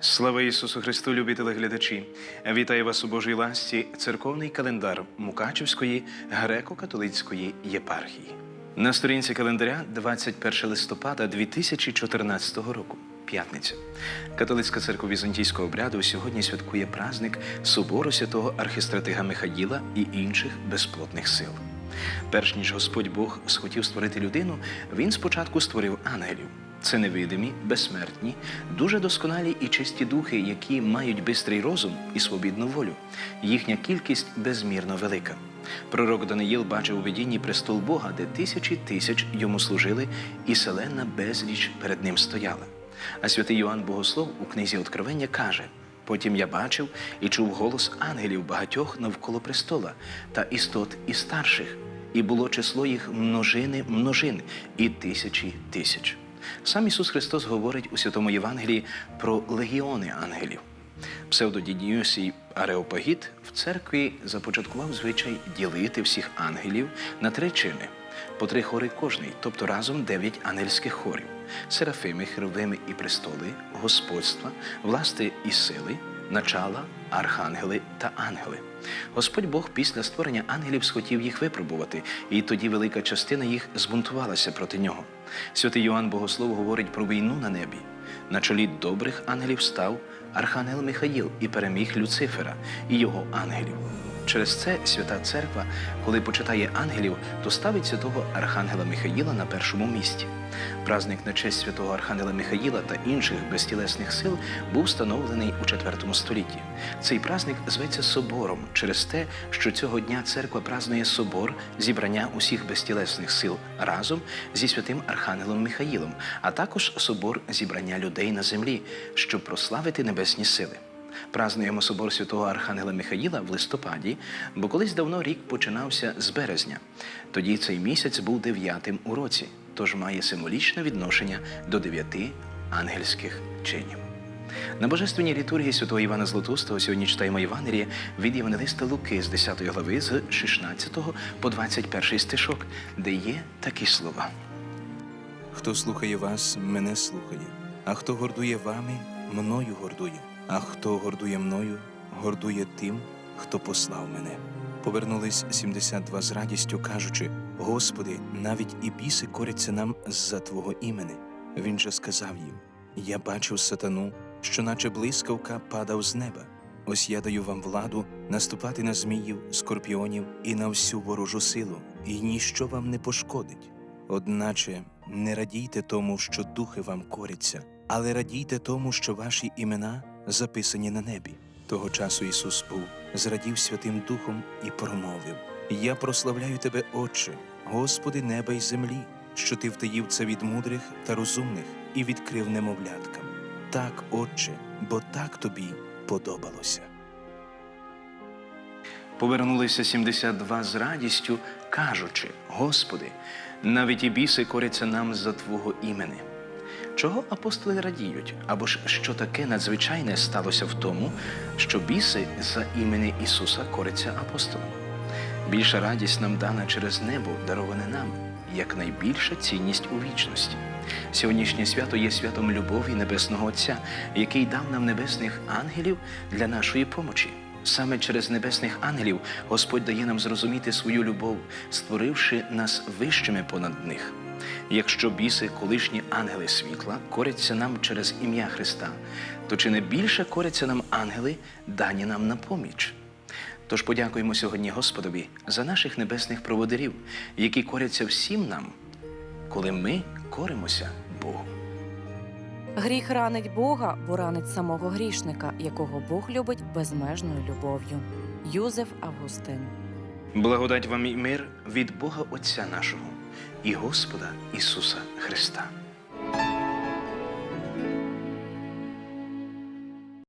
Слава Ісусу Христу, любі телеглядачі! Вітаю вас у Божій ласті, церковний календар Мукачівської греко-католицької єпархії. На сторінці календаря 21 листопада 2014 року. П'ятниця. Католицька церква візантійського обряду сьогодні святкує праздник Собору святого архістратига Михаїла і інших безплотних сил. Перш ніж Господь Бог схотів створити людину, він спочатку створив ангелів. Це невидимі, безсмертні, дуже досконалі і чисті духи, які мають бистрий розум і свобідну волю. Їхня кількість безмірно велика. Пророк Даниїл бачив у видінні престол Бога, де тисячі тисяч йому служили, і селена безліч перед ним стояла. А святий Йоанн Богослов у книзі Откровення каже: Потім я бачив і чув голос ангелів багатьох навколо престола та істот і старших, і було число їх множини множин і тисячі тисяч. Сам Ісус Христос говорить у Святому Євангелії про легіони ангелів. Псевдодідіюсій Ареопагіт в церкві започаткував звичай ділити всіх ангелів на три чини, по три хори кожний, тобто разом дев'ять ангельських хорів: серафими, херовими і престоли, господства, власти і сили, начала, архангели та ангели. Господь Бог після створення ангелів схотів їх випробувати, і тоді велика частина їх збунтувалася проти нього. Святий Йоанн Богослов говорить про війну на небі. На чолі добрих ангелів став Архангел Михаїл і переміг Люцифера і його ангелів. Через це свята церква, коли почитає ангелів, то ставить святого Архангела Михаїла на першому місці. Праздник на честь святого Архангела Михаїла та інших безтілесних сил був встановлений у IV столітті. Цей праздник зветься собором через те, що цього дня церква празнує собор зібрання усіх безтілесних сил разом зі святим Архангелом Михаїлом, а також собор зібрання людей на землі, щоб прославити небесні сили. Празнуємо собор святого Архангела Михаїла в листопаді, бо колись давно рік починався з березня. Тоді цей місяць був дев'ятим у році, тож має символічне відношення до дев'яти ангельських чинів. На божественній літургії святого Івана Златоустого сьогодні читаємо Євангеліє від Євангелиста Луки з 10 глави з 16 по 21 стишок, де є такі слова. Хто слухає вас, мене слухає, а хто гордує вами, мною гордує, а хто гордує мною, гордує тим, хто послав мене. Повернулись 72 з радістю, кажучи: Господи, навіть і біси коряться нам за Твого імени. Він же сказав їм: Я бачив сатану, що наче блискавка падав з неба. Ось я даю вам владу наступати на зміїв, скорпіонів і на всю ворожу силу, і ніщо вам не пошкодить. Одначе не радійте тому, що духи вам коряться, але радійте тому, що ваші імена записані на небі. Того часу Ісус був, зрадів Святим Духом і промовив: Я прославляю Тебе, Отче, Господи неба й землі, що Ти втаїв це від мудрих та розумних і відкрив немовляткам. Так, Отче, бо так тобі подобалося. Повернулися 72 з радістю, кажучи: Господи, навіть і біси коряться нам за Твого імени. Чого апостоли радіють? Або ж що таке надзвичайне сталося в тому, що біси за імени Ісуса коряться апостолам? Більша радість нам дана через небо, дароване нам, як найбільша цінність у вічності. Сьогоднішнє свято є святом любові Небесного Отця, який дав нам небесних ангелів для нашої помочі. Саме через небесних ангелів Господь дає нам зрозуміти свою любов, створивши нас вищими понад них. Якщо біси, колишні ангели світла, коряться нам через ім'я Христа, то чи не більше коряться нам ангели, дані нам на поміч? Тож подякуємо сьогодні Господові за наших небесних проводирів, які коряться всім нам, коли ми коримося Богу. Гріх ранить Бога, бо ранить самого грішника, якого Бог любить безмежною любов'ю. Юзеф Августин. Благодать вам і мир від Бога Отця нашого і Господа Ісуса Христа.